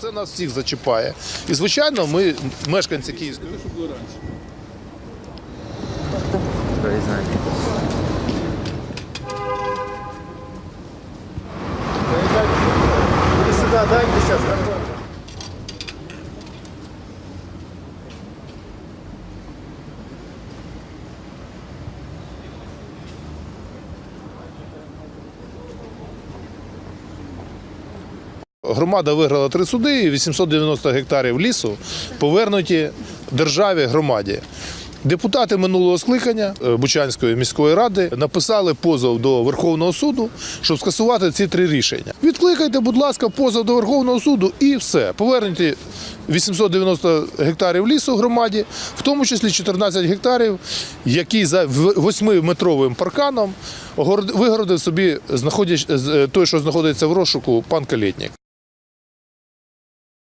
Це нас всіх зачіпає. І звичайно, ми, мешканці Київської. Признание. Громада виграла три суди, і 890 гектарів лісу повернуті державі громаді. Депутати минулого скликання е, Бучанської міської ради написали позов до Верховного суду, щоб скасувати ці три рішення. Відкликайте, будь ласка, позов до Верховного суду і все. Поверніть 890 гектарів лісу громаді, в тому числі 14 гектарів, які за 8-метровим парканом вигородив собі знаходяч- той, що знаходиться в розшуку, пан Калєтнік.